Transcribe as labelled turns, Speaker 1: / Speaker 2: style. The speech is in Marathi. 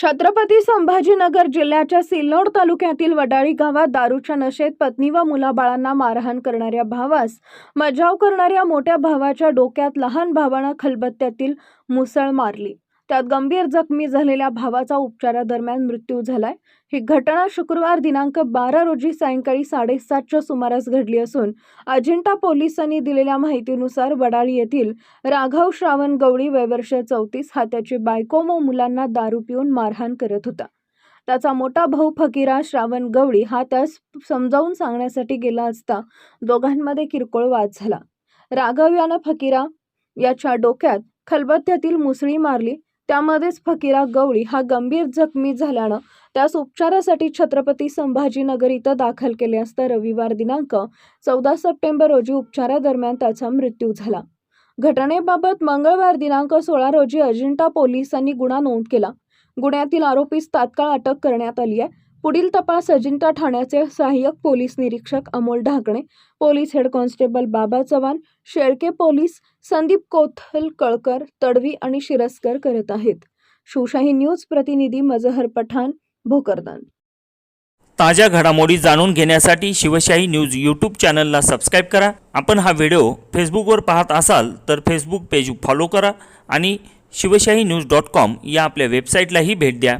Speaker 1: छत्रपती संभाजीनगर जिल्ह्याच्या सिल्लोड तालुक्यातील वडाळी गावात दारूच्या नशेत पत्नी व मुलाबाळांना मारहाण करणाऱ्या भावास मजाव करणाऱ्या मोठ्या भावाच्या डोक्यात लहान भावानं खलबत्त्यातील मुसळ मारली. त्यात गंभीर जखमी झालेल्या भावाचा उपचारादरम्यान मृत्यू झालाय. ही घटना शुक्रवार दिनांक बारा रोजी सायंकाळी साडेसातच्या सुमारास घडली असून अजिंठा पोलिसांनी दिलेल्या माहितीनुसार वडाळी येथील राघव श्रावण गवळी वयवर्ष चौतीस हा त्याची बायको व मुलांना दारू पिऊन मारहाण करत होता. त्याचा मोठा भाऊ फकीरा श्रावण गवळी हा त्यास समजावून सांगण्यासाठी गेला असता दोघांमध्ये किरकोळ वाद झाला. राघव यानं फकीरा याच्या डोक्यात खलबत्त्यातील मुसळी मारली. त्यामध्येच फकीरा गवळी हा गंभीर जखमी झाल्यानं त्यास उपचारासाठी छत्रपती संभाजीनगर इथं दाखल केले असता रविवार दिनांक चौदा सप्टेंबर रोजी उपचारादरम्यान त्याचा मृत्यू झाला. घटनेबाबत मंगळवार दिनांक सोळा रोजी अजिंठा पोलिसांनी गुन्हा नोंद केला. गुन्ह्यातील आरोपीस तात्काळ अटक करण्यात आली आहे. पुढील तपास अजिंठा ठाण्याचे सहाय्यक पोलीस निरीक्षक Amol Dhakane police head constable Baba Chavan Shelke police Sandeep Kothal Kalkar Tadvi आणि शिरस्कर करत आहेत. शिवशाही न्यूज प्रतिनिधी मजहर पठाण भोकरदान.
Speaker 2: ताज्या घडामोडी जाणून घेण्यासाठी शिवशाही न्यूज यूट्यूब चॅनलला सबस्क्राईब करा. आपण हा व्हिडिओ फेसबुकवर पाहत असाल तर फेसबुक पेज फॉलो करा आणि शिवशाही न्यूज डॉट कॉम या आपल्या वेबसाईटलाही भेट द्या.